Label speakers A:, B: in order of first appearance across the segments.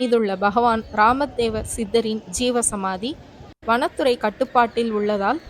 A: மீதுள்ள பகவான் ராமதேவர் சித்தரின் ஜீவசமாதி வனத்துறை கட்டுப்பாட்டில் உள்ளதால்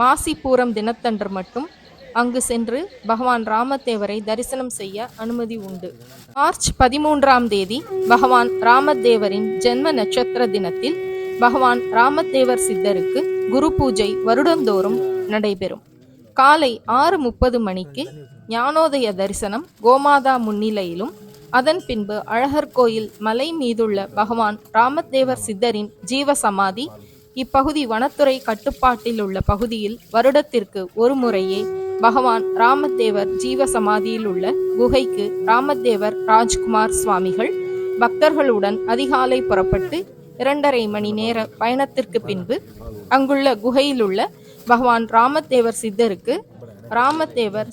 A: மாசிப்பூரம் தினத்தன்று மட்டும் அங்கு சென்று பகவான் ராமதேவரை தரிசனம் செய்ய அனுமதி உண்டு. மார்ச் பதிமூன்றாம் தேதி பகவான் ராமதேவரின் ஜென்ம நட்சத்திர தினத்தில் பகவான் ராமதேவர் சித்தருக்கு குரு பூஜை வருடந்தோறும் நடைபெறும். காலை ஆறு முப்பது மணிக்கு ஞானோதய தரிசனம் கோமாதா முன்னிலையிலும் அதன் பின்பு அழகர் கோயில் மலை மீதுள்ள பகவான் ராமதேவர் சித்தரின் ஜீவ சமாதி இப்பகுதி வனத்துறை கட்டுப்பாட்டில் உள்ள பகுதியில் வருடத்திற்கு ஒரு முறையே பகவான் ராமதேவர் ஜீவ சமாதியில் உள்ள குகைக்கு ராமதேவர் ராஜ்குமார் சுவாமிகள் பக்தர்களுடன் அதிகாலை புறப்பட்டு இரண்டரை மணி நேர பயணத்திற்கு பின்பு அங்குள்ள குகையில் உள்ள பகவான் ராமதேவர் சித்தருக்கு ராமதேவர்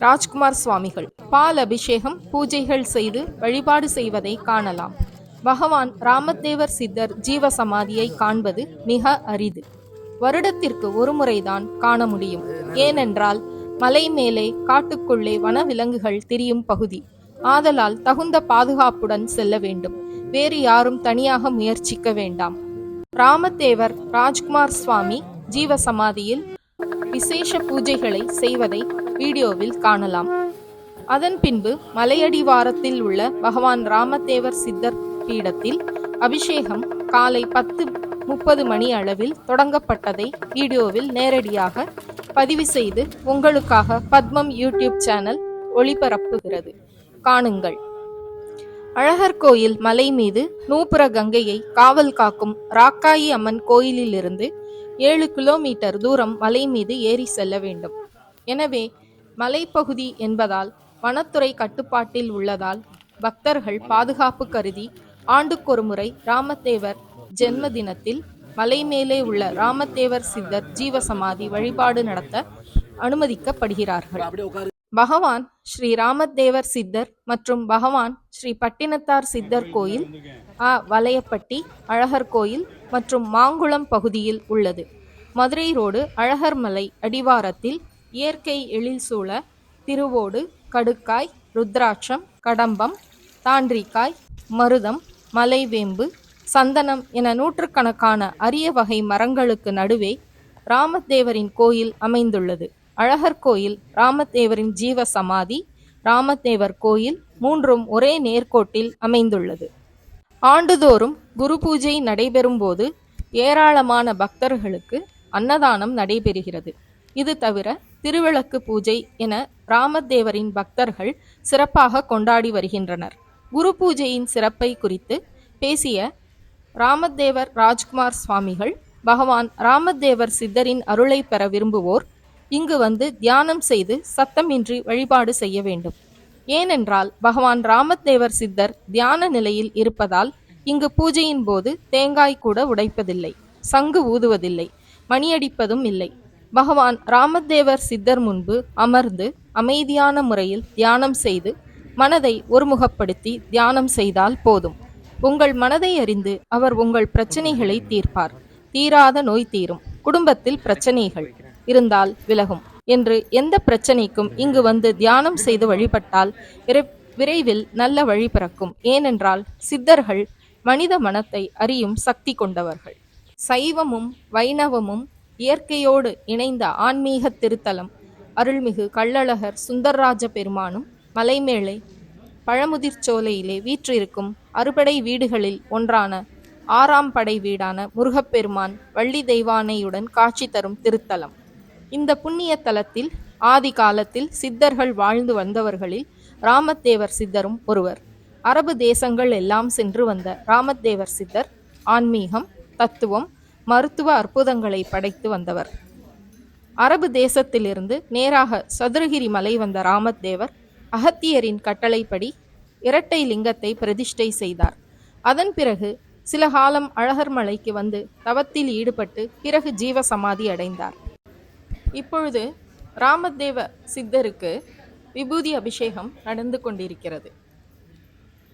A: ராஜ்குமார் சுவாமிகள். பால் அபிஷேகம் பூஜைகள் செய்து வழிபாடு செய்வதை காணலாம். பகவான் ராமதேவர் சித்தர் ஜீவ சமாதியை காண்பது மிக அரிது. வருடத்திற்கு ஒரு முறைதான் காண முடியும். ஏனென்றால் மலை மேலே காட்டுக்குள்ளே வனவிலங்குகள் திரியும் பகுதி. ஆதலால் தகுந்த பாதுகாப்புடன் செல்ல வேண்டும். வேறு யாரும் தனியாக முயற்சிக்க வேண்டாம். ராமதேவர் ராஜ்குமார் சுவாமி ஜீவ சமாதியில் விசேஷ பூஜைகளை செய்வதை வீடியோவில் காணலாம். அதன் பின்பு மலையடிவாரத்தில் உள்ள பகவான் ராமதேவர் சித்தர் பீடத்தில் அபிஷேகம் காலை பத்து முப்பது மணி அளவில் தொடங்கப்பட்டதை வீடியோவில் நேரடியாக பதிவு செய்து உங்களுக்காக பத்மம் யூடியூப் சேனல் ஒளிபரப்புகிறது. காணுங்கள். அழகர் கோயில் மலை மீது நூபுர கங்கையை காவல் காக்கும் ராக்காயி அம்மன் கோயிலிலிருந்து ஏழு கிலோமீட்டர் தூரம் மலை மீது ஏறி செல்ல வேண்டும். எனவே மலைப்பகுதி என்பதால் வனத்துறை கட்டுப்பாட்டில் உள்ளதால் பக்தர்கள் பாதுகாப்பு கருதி ஆண்டுக்கொரு முறை ராமதேவர் ஜென்ம தினத்தில் மலை மேலே உள்ள ராமதேவர் சித்தர் ஜீவசமாதி வழிபாடு நடத்த அனுமதிக்கப்படுகிறார்கள். பகவான் ஸ்ரீ ராமதேவர் சித்தர் மற்றும் பகவான் ஸ்ரீ பட்டினத்தார் சித்தர் கோயில் அ வலையப்பட்டி அழகர் கோயில் மற்றும் மாங்குளம் பகுதியில் உள்ளது. மதுரை ரோடு அழகர் மலை அடிவாரத்தில் இயற்கை எழில் சூழ திருவோடு கடுக்காய் ருத்ராட்சம் கடம்பம் தாண்டிக்காய் மருதம் மலைவேம்பு சந்தனம் என நூற்றுக்கணக்கான அரிய வகை மரங்களுக்கு நடுவே ராமதேவரின் கோயில் அமைந்துள்ளது. அழகர் கோயில் ராமதேவரின் ஜீவ சமாதி ராமதேவர் கோயில் மூன்றும் ஒரே நேர்கோட்டில் அமைந்துள்ளது. ஆண்டுதோறும் குரு பூஜை நடைபெறும் போது ஏராளமான பக்தர்களுக்கு அன்னதானம் நடைபெறுகிறது. இது தவிர திருவிளக்கு பூஜை என ராமதேவரின் பக்தர்கள் சிறப்பாக கொண்டாடி வருகின்றனர். குரு பூஜையின் சிறப்பை குறித்து பேசிய ராமதேவர் ராஜ்குமார் சுவாமிகள் பகவான் ராமதேவர் சித்தரின் அருளை பெற விரும்புவோர் இங்கு வந்து தியானம் செய்து சத்தமின்றி வழிபாடு செய்ய வேண்டும். ஏனென்றால் பகவான் ராமதேவர் சித்தர் தியான நிலையில் இருப்பதால் இங்கு பூஜையின் போது தேங்காய் கூட உடைப்பதில்லை சங்கு ஊதுவதில்லை மணியடிப்பதும் இல்லை. பகவான் ராமதேவர் சித்தர் முன்பு அமர்ந்து அமைதியான முறையில் தியானம் செய்து மனதை ஒருமுகப்படுத்தி தியானம் செய்தால் போதும். உங்கள் மனதை அறிந்து அவர் உங்கள் பிரச்சனைகளை தீர்ப்பார். தீராத நோய் தீரும். குடும்பத்தில் பிரச்சனைகள் இருந்தால் விலகும். என்று எந்த பிரச்சனைக்கும் இங்கு வந்து தியானம் செய்து வழிபட்டால் விரை- விரைவில் நல்ல வழி பிறக்கும். ஏனென்றால் சித்தர்கள் மனித மனத்தை அறியும் சக்தி கொண்டவர்கள். சைவமும் வைணவமும் இயற்கையோடு இணைந்த ஆன்மீக திருத்தலம் அருள்மிகு கள்ளழகர் சுந்தர்ராஜ பெருமானும் மலைமேலை பழமுதிர்ச்சோலையிலே வீற்றிருக்கும் அறுபடை வீடுகளில் ஒன்றான ஆறாம் படை வீடான முருகப்பெருமான் வள்ளி தெய்வானையுடன் காட்சி தரும் திருத்தலம். இந்த புண்ணிய தலத்தில் ஆதி காலத்தில் சித்தர்கள் வாழ்ந்து வந்தவர்களில் ராமதேவர் சித்தரும் ஒருவர். அரபு தேசங்கள் எல்லாம் சென்று வந்த ராமதேவர் சித்தர் ஆன்மீகம் தத்துவம் மருத்துவ அற்புதங்களை படைத்து வந்தவர். அரபு தேசத்திலிருந்து நேராக சதுரகிரி மலை வந்த ராமதேவர் அகத்தியரின் கட்டளைப்படி இரட்டை லிங்கத்தை பிரதிஷ்டை செய்தார். அதன் பிறகு சில காலம் அழகர் மலைக்கு வந்து தவத்தில் ஈடுபட்டு பிறகு ஜீவ சமாதி அடைந்தார். இப்பொழுது ராமதேவ சித்தருக்கு விபூதி அபிஷேகம் நடந்து கொண்டிருக்கிறது.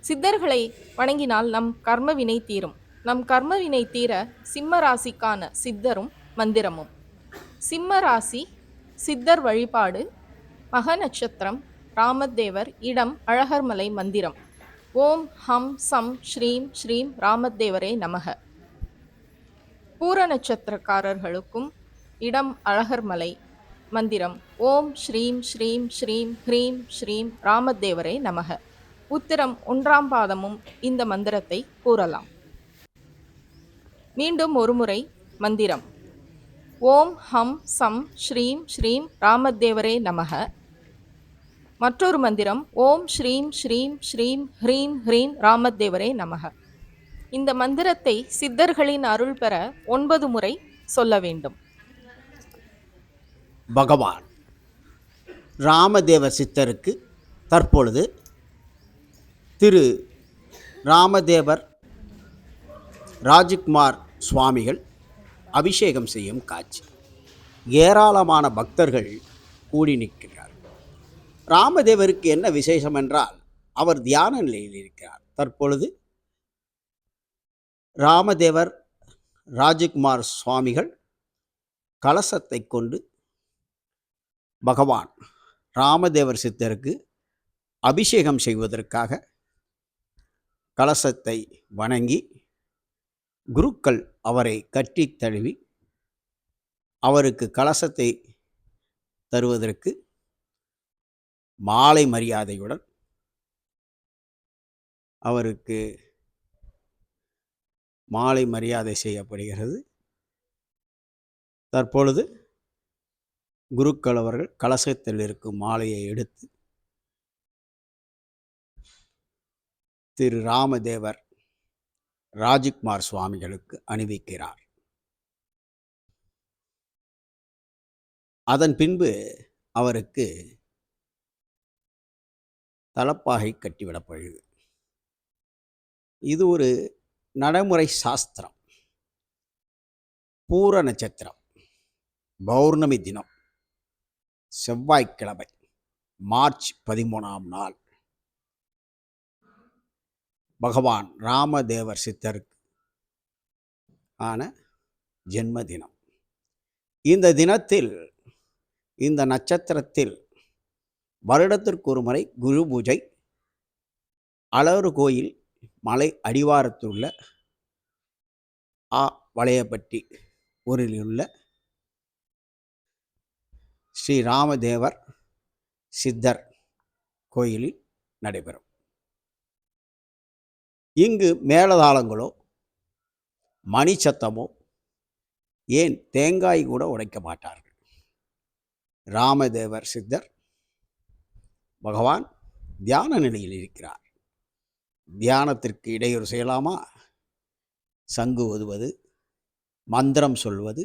A: சித்தர்களை வணங்கினால் நம் கர்மவினை தீரும். நம் கர்மவினை தீர சிம்ம ராசிக்கான சித்தரும் மந்திரமும். சிம்ம ராசி சித்தர் வழிபாடு மக நட்சத்திரம் ராமதேவர் இடம் அழகர்மலை மந்திரம். ஓம் ஹம் சம் ஸ்ரீம் ஸ்ரீம் ராமதேவரே நமக. பூர நட்சத்திரக்காரர்களுக்கும் இடம் அழகர்மலை மந்திரம். ஓம் ஸ்ரீம் ஸ்ரீம் ஸ்ரீம் ஹ்ரீம் ஸ்ரீம் ராமதேவரே நமக. உத்திரம் ஒன்றாம் பாதமும் இந்த மந்திரத்தை கூறலாம். மீண்டும் ஒருமுறை மந்திரம். ஓம் ஹம் சம் ஸ்ரீம் ஸ்ரீம் ராமதேவரே நமக. மற்றொரு மந்திரம் ஓம் ஸ்ரீம் ஸ்ரீம் ஸ்ரீம் ஹ்ரீம் ஹ்ரீம் ராமதேவரே நமக. இந்த மந்திரத்தை சித்தர்களின் அருள் பெற ஒன்பது முறை சொல்ல வேண்டும்.
B: பகவான் ராமதேவ சித்தருக்கு தற்பொழுது திரு ராமதேவர் ராஜ்குமார் சுவாமிகள் அபிஷேகம் செய்யும் காட்சி. ஏராளமான பக்தர்கள் கூடி நிற்கிறார் ராமதேவருக்கு என்ன விசேஷம் என்றால் அவர் தியான நிலையில் இருக்கிறார். தற்பொழுது ராமதேவர் ராஜகுமார் சுவாமிகள் கலசத்தை கொண்டு பகவான் ராமதேவர் சித்தருக்கு அபிஷேகம் செய்வதற்காக கலசத்தை வணங்கி குருக்கள் அவரை கட்டித் தழுவி அவருக்கு கலசத்தை தருவதற்கு மாலை மரியாதையுடன் அவருக்கு மாலை மரியாதை செய்யப்படுகிறது. தற்பொழுது குருக்கள் அவர்கள் கலசத்தில் இருக்கும் மாலையை எடுத்து திரு ராமதேவர் ராஜ்குமார் சுவாமிகளுக்கு அணிவிக்கிறார். அதன் பின்பு அவருக்கு தலப்பாகை கட்டிவிடப்படுகிறது இது ஒரு நடைமுறை சாஸ்திரம். பூர நட்சத்திரம். பௌர்ணமி தினம். செவ்வாய்க்கிழமை. மார்ச் பதிமூணாம் நாள். பகவான் ராமதேவர் சித்தருக்கு ஆன ஜென்ம தினம் இந்த தினத்தில் இந்த நட்சத்திரத்தில் வருடத்திற்கு ஒரு முறை குரு பூஜை அலறு கோயில் மலை அடிவாரத்தில் உள்ள ஆ வளையப்பட்டி ஊரில் உள்ள ஸ்ரீ ராமதேவர் சித்தர் கோயிலில் நடைபெறும். இங்கு மேலதாளங்களோ மணி சத்தமோ ஏன் தேங்காய் கூட உடைக்க மாட்டார்கள்? ராமதேவர் சித்தர் பகவான் தியான நிலையில் இருக்கிறார். தியானத்திற்கு இடையூறு செய்யலாமா? சங்கு ஒதுவது மந்திரம் சொல்வது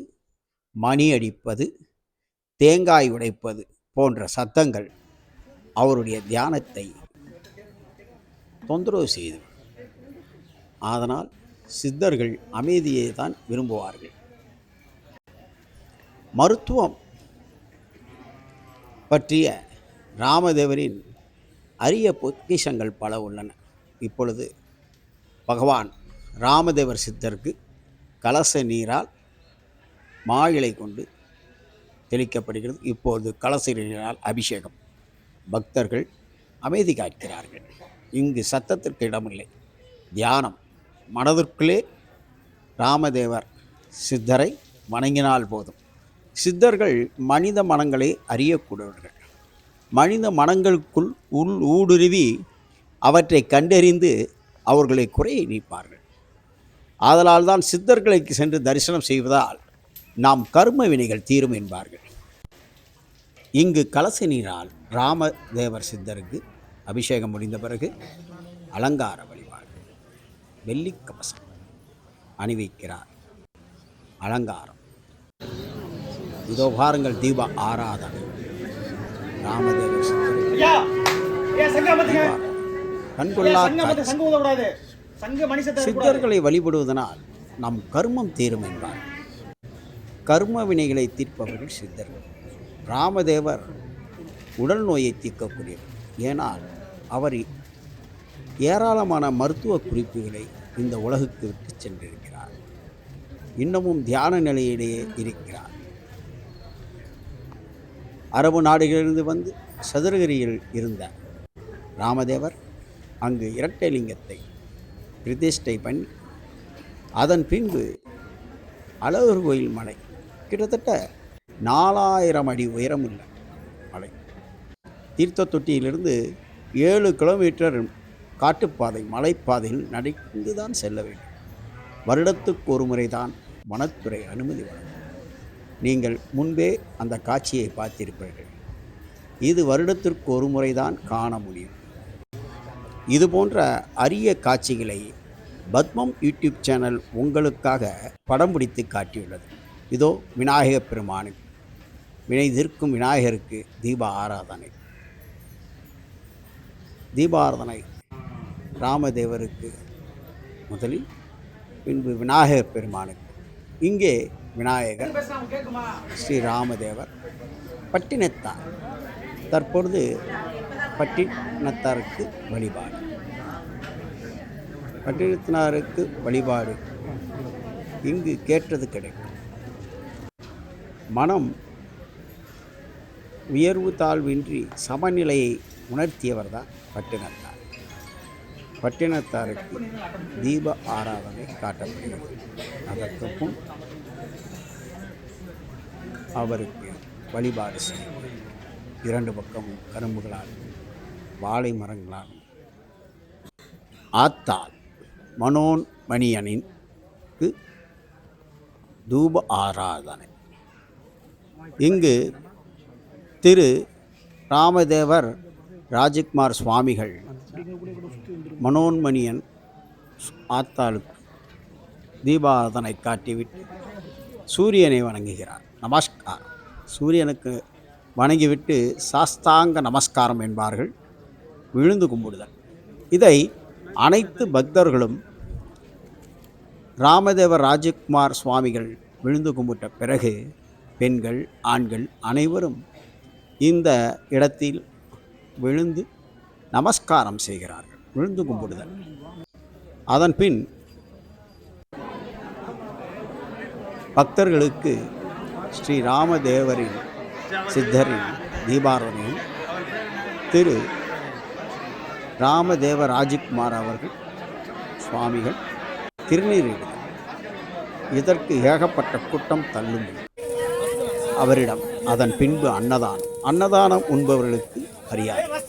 B: மணி அடிப்பது தேங்காய் உடைப்பது போன்ற சத்தங்கள் அவருடைய தியானத்தை தொந்தரவு செய்து அதனால் சித்தர்கள் அமைதியை தான் விரும்புவார்கள். மருத்துவம் பற்றிய ராமதேவரின் அரிய பொக்கிஷங்கள் பல உள்ளன. இப்பொழுது பகவான் ராமதேவர் சித்தருக்கு கலச நீரால் மாயிலை கொண்டு தெளிக்கப்படுகிறது. இப்போது கலச நீரால் அபிஷேகம். பக்தர்கள் அமைதி காக்கிறார்கள். இங்கு சத்தத்திற்கு இடமில்லை. தியானம். மனதிற்குள்ளே ராமதேவர் சித்தரை வணங்கினால் போதும். சித்தர்கள் மனித மனங்களை அறியக்கூடியவர்கள். மனித மனங்களுக்குள் உள் ஊடுருவி அவற்றை கண்டறிந்து அவர்களை குறையை நீப்பார்கள். ஆதலால் தான் சித்தர்களை சென்று தரிசனம் செய்வதால் நாம் கர்ம வினைகள் தீரும் என்பார்கள். இங்கு கலச நீரால் ராமதேவர் சித்தருக்கு அபிஷேகம் முடிந்த பிறகு அலங்காரம். வெள்ளி கவசம் அணிவிக்கிறார். அலங்காரம். இதோ பாருங்கள் தீப ஆராதனை.
C: பாத்தீங்க
B: கண்கொள்ளா. சித்தர்களை வழிபடுவதனால் நம் கர்மம் தீரும் என்பார். கர்ம வினைகளை தீர்ப்பவர்கள் சித்தர்கள் ராமதேவர் உடல் நோயை தீர்க்கக்கூடியவர். ஏனால் அவர் ஏராளமான மருத்துவ குறிப்புகளை இந்த உலகுக்கு விட்டு சென்றிருக்கிறார். இன்னமும் தியான நிலையிலேயே இருக்கிறார். அரபு நாடுகளிலிருந்து வந்து சதுரகிரியில் இருந்த ராமதேவர் அங்கு இரட்டை லிங்கத்தை பிரதிஷ்டை பண்ணி அதன் பின்பு அழகர் கோயில் மலை. கிட்டத்தட்ட நாலாயிரம் அடி உயரமுள்ள மலை. தீர்த்த தொட்டியிலிருந்து ஏழு கிலோமீட்டர் காட்டுப்பாதை மலைப்பாதையில் நடந்து தான் செல்ல வேண்டும். வருடத்துக்கு ஒரு முறைதான் வனத்துறை அனுமதி வழங்கும். நீங்கள் முன்பே அந்த காட்சியை பார்த்திருப்பீர்கள். இது வருடத்திற்கு ஒரு முறைதான் காண முடியும். இது போன்ற அரிய காட்சிகளை பத்மம் யூடியூப் சேனல் உங்களுக்காக படம் பிடித்து காட்டியுள்ளது. இதோ விநாயகப் பெருமானுக்கு வினை தீர்க்கும் விநாயகருக்கு தீப ஆராதனை. தீபாராதனை ராமதேவருக்கு முதலில் பின்பு விநாயகர் பெருமானுக்கு. இங்கே விநாயகர் ஸ்ரீ ராமதேவர் பட்டினத்தார். தற்பொழுது பட்டினத்தாருக்கு வழிபாடு. பட்டினத்தினாருக்கு வழிபாடு இங்கு கேட்டது கிடைக்கும். மனம் உயர்வு தாழ்வின்றி சமநிலையை உணர்த்தியவர் தான் பட்டினத்தார். பட்டினத்தாருக்கு தீப ஆராதனை காட்டப்படுகிறது. அதற்கும் அவருக்கு வழிபாடு செய்யும் இரண்டு பக்கமும் கரும்புகளால் வாழை மரங்களால். ஆத்தாள் மனோன் மணியனின் தூப ஆராதனை. இங்கு திரு ராமதேவர் ராஜகுமார் சுவாமிகள் மனோன்மணியன் ஆத்தாளுக்கு தீபாரதனை காட்டிவிட்டு சூரியனை வணங்குகிறார். நமஸ்காரம். சூரியனுக்கு வணங்கிவிட்டு சாஸ்தாங்க நமஸ்காரம் என்பார்கள். விழுந்து கும்பிடுதல். இதை அனைத்து பக்தர்களும் ராமதேவர் ராஜகுமார் சுவாமிகள் விழுந்து கும்பிட்ட பிறகு பெண்கள் ஆண்கள் அனைவரும் இந்த இடத்தில் விழுந்து நமஸ்காரம் செய்கிறார்கள். விழுந்து கும்பிடுதல். அதன் பின் பக்தர்களுக்கு ஸ்ரீராமதேவரின் சித்தரின் தீபாரதனையும் திரு ராமதேவ ராஜகுமார் அவர்கள் சுவாமிகள் திருநீரிடுதல் இதற்கு ஏகப்பட்ட கூட்டம் தள்ளும் அவரிடம் அதன் பின்பு அன்னதானம். அன்னதானம் உண்பவர்களுக்கு அறியாது